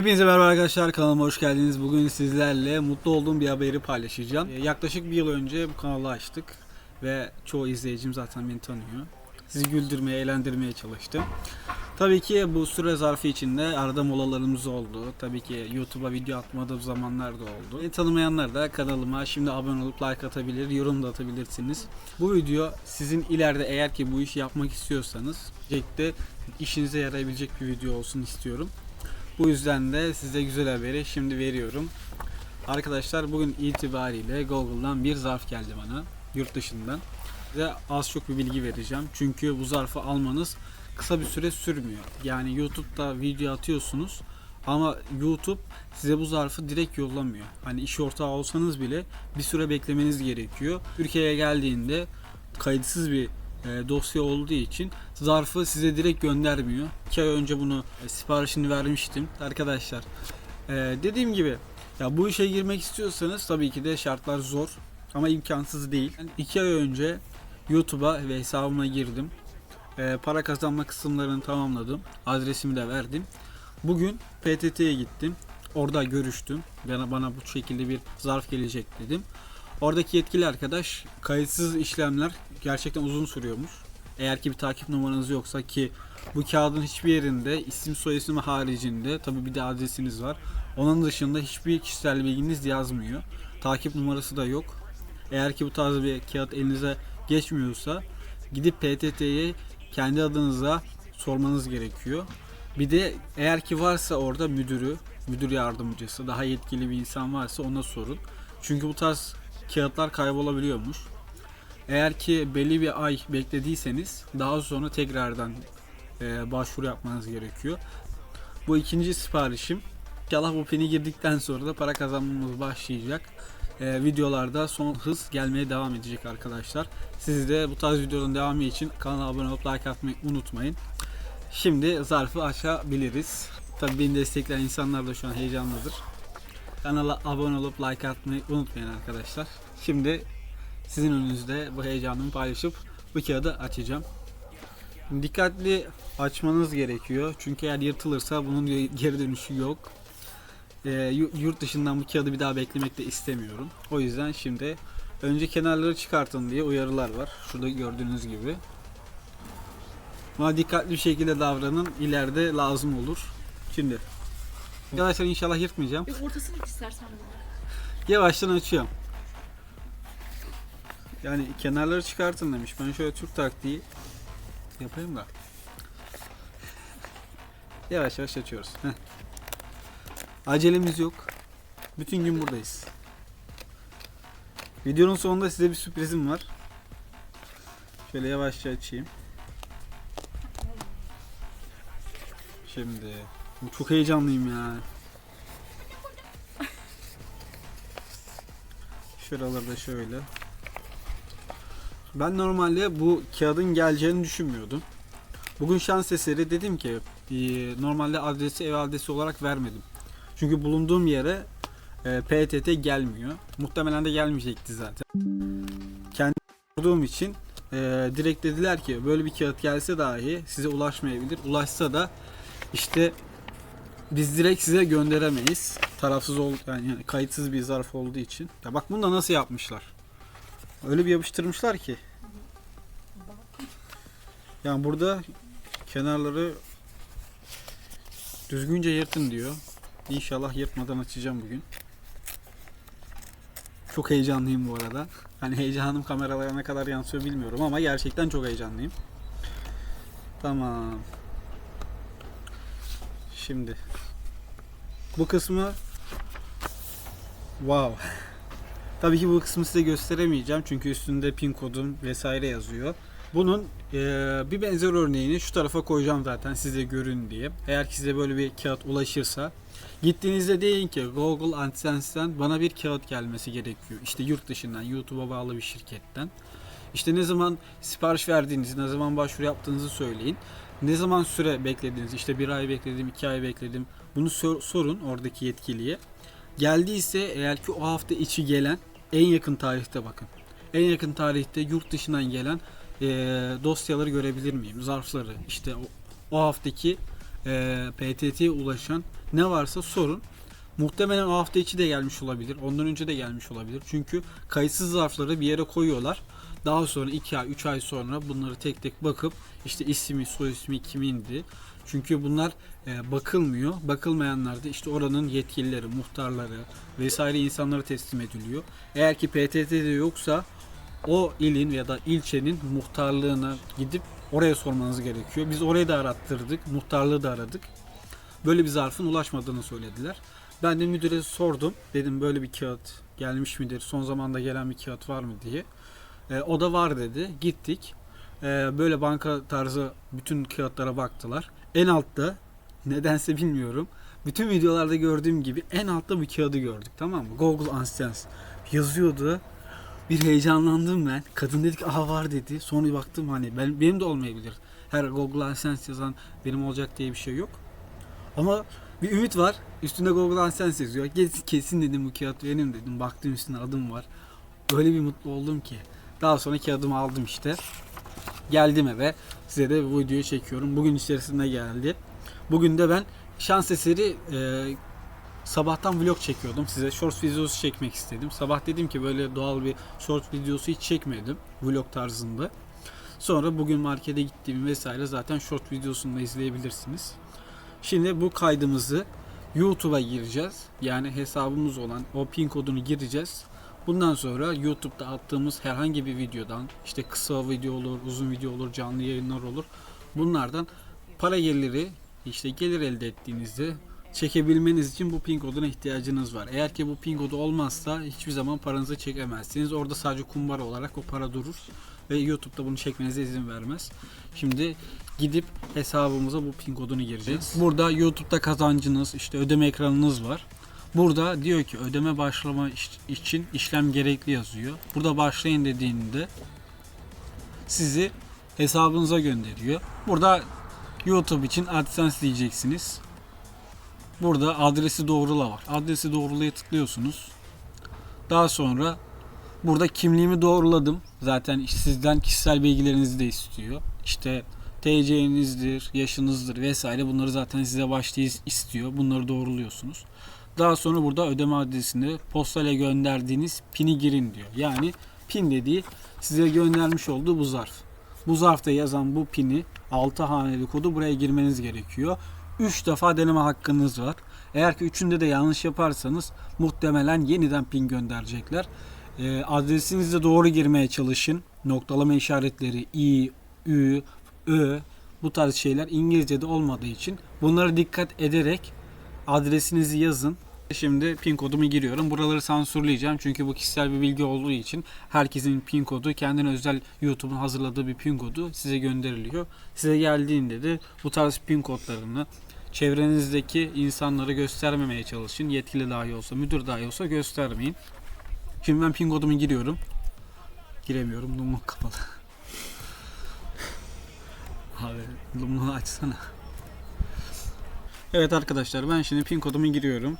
Hepinize merhaba arkadaşlar kanalıma hoş geldiniz. Bugün sizlerle mutlu olduğum bir haberi paylaşacağım. Ee, Yaklaşık bir yıl önce bu kanalı açtık ve çoğu izleyicim zaten beni tanıyor. Sizi güldürmeye, eğlendirmeye çalıştım. Tabii ki bu süre zarfı içinde arada molalarımız oldu. Tabii ki YouTube'a video atmadığım zamanlar da oldu. Beni tanımayanlar da kanalıma şimdi abone olup like atabilir, yorum da atabilirsiniz. Bu video sizin ileride eğer ki bu işi yapmak istiyorsanız gelecekte işinize yarayabilecek bir video olsun istiyorum. Bu yüzden de size güzel haberi şimdi veriyorum. Arkadaşlar bugün itibariyle Google'dan bir zarf geldi bana yurt dışından. Size az çok bir bilgi vereceğim. Çünkü bu zarfı almanız kısa bir süre sürmüyor. Yani YouTube'da video atıyorsunuz ama YouTube size bu zarfı direkt yollamıyor. Hani iş ortağı olsanız bile bir süre beklemeniz gerekiyor. Türkiye'ye geldiğinde kayıtsız bir dosya olduğu için zarfı size direkt göndermiyor. 2 ay önce bunu e, siparişini vermiştim arkadaşlar. E, dediğim gibi ya bu işe girmek istiyorsanız tabii ki de şartlar zor ama imkansız değil. 2 ay önce YouTube'a ve hesabıma girdim. E, para kazanma kısımlarını tamamladım. Adresimi de verdim. Bugün PTT'ye gittim. Orada görüştüm. Bana, bana bu şekilde bir zarf gelecek dedim. Oradaki yetkili arkadaş kayıtsız işlemler gerçekten uzun sürüyormuş. Eğer ki bir takip numaranız yoksa ki bu kağıdın hiçbir yerinde isim soy isim haricinde tabi bir de adresiniz var. Onun dışında hiçbir kişisel bilginiz yazmıyor. Takip numarası da yok. Eğer ki bu tarz bir kağıt elinize geçmiyorsa gidip PTT'ye kendi adınıza sormanız gerekiyor. Bir de eğer ki varsa orada müdürü, müdür yardımcısı, daha yetkili bir insan varsa ona sorun. Çünkü bu tarz kağıtlar kaybolabiliyormuş. Eğer ki belli bir ay beklediyseniz daha sonra tekrardan e, başvuru yapmanız gerekiyor. Bu ikinci siparişim. İnşallah bu pini girdikten sonra da para kazanmamız başlayacak. E, videolarda son hız gelmeye devam edecek arkadaşlar. Siz de bu tarz videoların devamı için kanala abone olup like atmayı unutmayın. Şimdi zarfı açabiliriz. Tabii beni destekleyen insanlar da şu an heyecanlıdır. Kanala abone olup like atmayı unutmayın arkadaşlar. Şimdi sizin önünüzde bu heyecanımı paylaşıp bu kağıdı açacağım. Dikkatli açmanız gerekiyor. Çünkü eğer yırtılırsa bunun geri dönüşü yok. Yu- yurt dışından bu kağıdı bir daha beklemek de istemiyorum. O yüzden şimdi önce kenarları çıkartın diye uyarılar var. Şurada gördüğünüz gibi. Buna dikkatli bir şekilde davranın. İleride lazım olur. Şimdi Arkadaşlar inşallah yırtmayacağım. Bir ortasını istersen bunu. Yavaştan açıyorum. Yani kenarları çıkartın demiş. Ben şöyle Türk taktiği yapayım da. Yavaş yavaş açıyoruz. Heh. Acelemiz yok. Bütün gün buradayız. Videonun sonunda size bir sürprizim var. Şöyle yavaşça açayım. Şimdi çok heyecanlıyım ya. Şuraları da şöyle. Ben normalde bu kağıdın geleceğini düşünmüyordum. Bugün şans eseri dedim ki e, normalde adresi ev adresi olarak vermedim. Çünkü bulunduğum yere e, PTT gelmiyor. Muhtemelen de gelmeyecekti zaten. Kendi kurduğum için e, direkt dediler ki böyle bir kağıt gelse dahi size ulaşmayabilir. Ulaşsa da işte biz direkt size gönderemeyiz. Tarafsız ol yani, yani kayıtsız bir zarf olduğu için. Ya bak bunu da nasıl yapmışlar. Öyle bir yapıştırmışlar ki. Yani burada kenarları düzgünce yırtın diyor. İnşallah yırtmadan açacağım bugün. Çok heyecanlıyım bu arada. Hani heyecanım kameralara ne kadar yansıyor bilmiyorum ama gerçekten çok heyecanlıyım. Tamam. Şimdi bu kısmı wow. Tabii ki bu kısmı size gösteremeyeceğim çünkü üstünde pin kodum vesaire yazıyor. Bunun eee, bir benzer örneğini şu tarafa koyacağım zaten size görün diye. Eğer size böyle bir kağıt ulaşırsa gittiğinizde deyin ki Google AdSense'den bana bir kağıt gelmesi gerekiyor. İşte yurt dışından YouTube'a bağlı bir şirketten. İşte ne zaman sipariş verdiğinizi, ne zaman başvuru yaptığınızı söyleyin. Ne zaman süre beklediniz? İşte bir ay bekledim, iki ay bekledim. Bunu sor- sorun oradaki yetkiliye. Geldiyse eğer ki o hafta içi gelen en yakın tarihte bakın. En yakın tarihte yurt dışından gelen eee, dosyaları görebilir miyim? Zarfları. İşte o, o haftaki e, PTT'ye ulaşan ne varsa sorun. Muhtemelen o hafta içi de gelmiş olabilir. Ondan önce de gelmiş olabilir. Çünkü kayıtsız zarfları bir yere koyuyorlar. Daha sonra 2 ay 3 ay sonra bunları tek tek bakıp işte ismi soy ismi kimindi. Çünkü bunlar e, bakılmıyor. Bakılmayanlar da işte oranın yetkilileri, muhtarları vesaire insanlara teslim ediliyor. Eğer ki PTT'de yoksa o ilin ya da ilçenin muhtarlığına gidip oraya sormanız gerekiyor. Biz orayı da arattırdık, muhtarlığı da aradık. Böyle bir zarfın ulaşmadığını söylediler. Ben de müdüre sordum. Dedim böyle bir kağıt gelmiş midir? Son zamanda gelen bir kağıt var mı diye. E, o da var dedi. Gittik. E, böyle banka tarzı bütün kağıtlara baktılar. En altta nedense bilmiyorum. Bütün videolarda gördüğüm gibi en altta bir kağıdı gördük tamam mı? Google AdSense yazıyordu. Bir heyecanlandım ben. Kadın dedik aha var dedi. Sonra baktım hani ben, benim de olmayabilir. Her Google AdSense yazan benim olacak diye bir şey yok. Ama bir ümit var. Üstünde Google AdSense yazıyor. Kesin, dedim bu kağıt benim dedim. Baktım üstünde adım var. Öyle bir mutlu oldum ki. Daha sonra kağıdımı aldım işte. Geldim eve. Size de bu videoyu çekiyorum. Bugün içerisinde geldi. Bugün de ben şans eseri e, sabahtan vlog çekiyordum. Size short videosu çekmek istedim. Sabah dedim ki böyle doğal bir short videosu hiç çekmedim. Vlog tarzında. Sonra bugün markete gittiğim vesaire zaten short videosunu da izleyebilirsiniz. Şimdi bu kaydımızı YouTube'a gireceğiz. Yani hesabımız olan o pin kodunu gireceğiz. Bundan sonra YouTube'da attığımız herhangi bir videodan işte kısa video olur, uzun video olur, canlı yayınlar olur. Bunlardan para geliri işte gelir elde ettiğinizde çekebilmeniz için bu pin koduna ihtiyacınız var. Eğer ki bu pin kodu olmazsa hiçbir zaman paranızı çekemezsiniz. Orada sadece kumbara olarak o para durur ve YouTube'da bunu çekmenize izin vermez. Şimdi gidip hesabımıza bu pin kodunu gireceğiz. Burada YouTube'da kazancınız, işte ödeme ekranınız var. Burada diyor ki ödeme başlama için işlem gerekli yazıyor. Burada başlayın dediğinde sizi hesabınıza gönderiyor. Burada YouTube için AdSense diyeceksiniz. Burada adresi doğrula var. Adresi doğrulaya tıklıyorsunuz. Daha sonra burada kimliğimi doğruladım. Zaten sizden kişisel bilgilerinizi de istiyor. İşte TC'nizdir, yaşınızdır vesaire bunları zaten size başta is- istiyor. Bunları doğruluyorsunuz. Daha sonra burada ödeme adresini postale gönderdiğiniz pini girin diyor. Yani pin dediği size göndermiş olduğu bu zarf. Bu zarfta yazan bu pini 6 haneli kodu buraya girmeniz gerekiyor. 3 defa deneme hakkınız var. Eğer ki üçünde de yanlış yaparsanız muhtemelen yeniden pin gönderecekler. E, adresinizi de doğru girmeye çalışın. Noktalama işaretleri i, ü, ö bu tarz şeyler İngilizce'de olmadığı için bunlara dikkat ederek adresinizi yazın. Şimdi pin kodumu giriyorum. Buraları sansürleyeceğim çünkü bu kişisel bir bilgi olduğu için herkesin pin kodu kendine özel YouTube'un hazırladığı bir pin kodu size gönderiliyor. Size geldiğinde de bu tarz pin kodlarını çevrenizdeki insanlara göstermemeye çalışın. Yetkili dahi olsa, müdür dahi olsa göstermeyin. Şimdi ben pin kodumu giriyorum. Giremiyorum. Lumluk kapalı. Abi lumluğu açsana. Evet arkadaşlar ben şimdi pin kodumu giriyorum.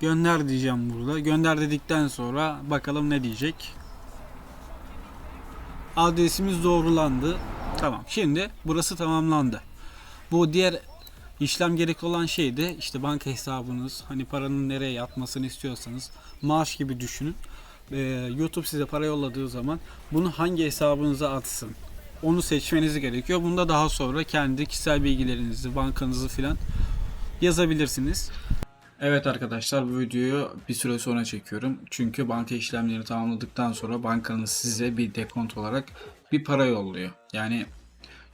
Gönder diyeceğim burada. Gönder dedikten sonra bakalım ne diyecek. Adresimiz doğrulandı. Tamam. Şimdi burası tamamlandı. Bu diğer işlem gerek olan şey de işte banka hesabınız, hani paranın nereye yatmasını istiyorsanız maaş gibi düşünün. Ee, YouTube size para yolladığı zaman bunu hangi hesabınıza atsın? Onu seçmeniz gerekiyor. Bunda daha sonra kendi kişisel bilgilerinizi, bankanızı filan yazabilirsiniz. Evet arkadaşlar bu videoyu bir süre sonra çekiyorum. Çünkü banka işlemlerini tamamladıktan sonra bankanız size bir dekont olarak bir para yolluyor. Yani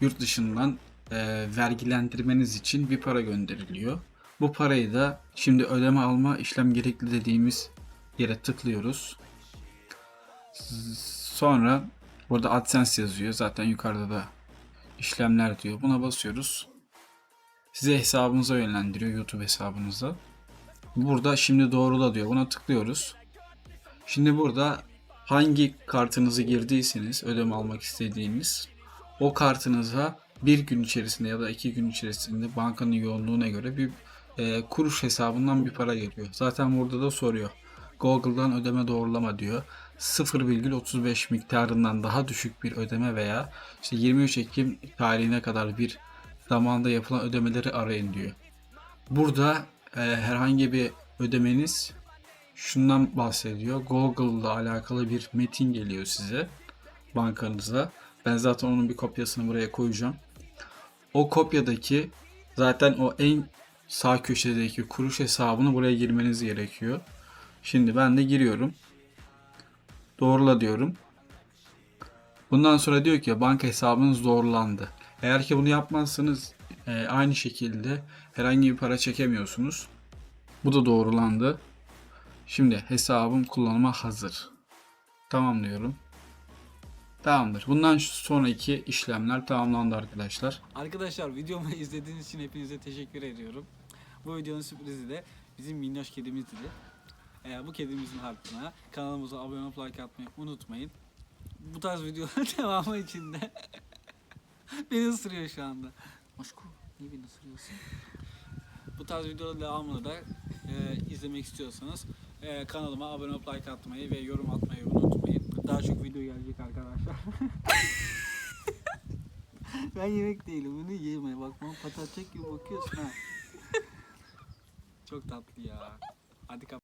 yurt dışından e, vergilendirmeniz için bir para gönderiliyor. Bu parayı da şimdi ödeme alma işlem gerekli dediğimiz yere tıklıyoruz. Sonra burada AdSense yazıyor. Zaten yukarıda da işlemler diyor. Buna basıyoruz. Size hesabınıza yönlendiriyor YouTube hesabınıza. Burada şimdi doğrula diyor. Buna tıklıyoruz. Şimdi burada hangi kartınızı girdiyseniz ödeme almak istediğiniz o kartınıza bir gün içerisinde ya da iki gün içerisinde bankanın yoğunluğuna göre bir e, kuruş hesabından bir para geliyor. Zaten burada da soruyor. Google'dan ödeme doğrulama diyor. 0,35 miktarından daha düşük bir ödeme veya işte 23 Ekim tarihine kadar bir zamanda yapılan ödemeleri arayın diyor. Burada e, herhangi bir ödemeniz şundan bahsediyor. Google'la alakalı bir metin geliyor size bankanıza. Ben zaten onun bir kopyasını buraya koyacağım. O kopyadaki zaten o en sağ köşedeki kuruş hesabını buraya girmeniz gerekiyor. Şimdi ben de giriyorum. Doğrula diyorum. Bundan sonra diyor ki banka hesabınız doğrulandı. Eğer ki bunu yapmazsanız e, aynı şekilde herhangi bir para çekemiyorsunuz. Bu da doğrulandı. Şimdi hesabım kullanıma hazır. Tamam diyorum. Tamamdır. Bundan sonraki işlemler tamamlandı arkadaşlar. Arkadaşlar videomu izlediğiniz için hepinize teşekkür ediyorum. Bu videonun sürprizi de bizim minnoş kedimizdi. Ee, bu kedimizin hakkına kanalımıza abone olup like atmayı unutmayın. Bu tarz videoların devamı için de beni ısırıyor şu anda. Aşkım niye beni ısırıyorsun? Bu tarz videoların devamını da e, izlemek istiyorsanız e, kanalıma abone olup like atmayı ve yorum atmayı unutmayın. Daha çok video gelecek arkadaşlar. ben yemek değilim bunu yeme bak bana patatçak gibi bakıyorsun ha. Çok tatlı ya. Hadi kap.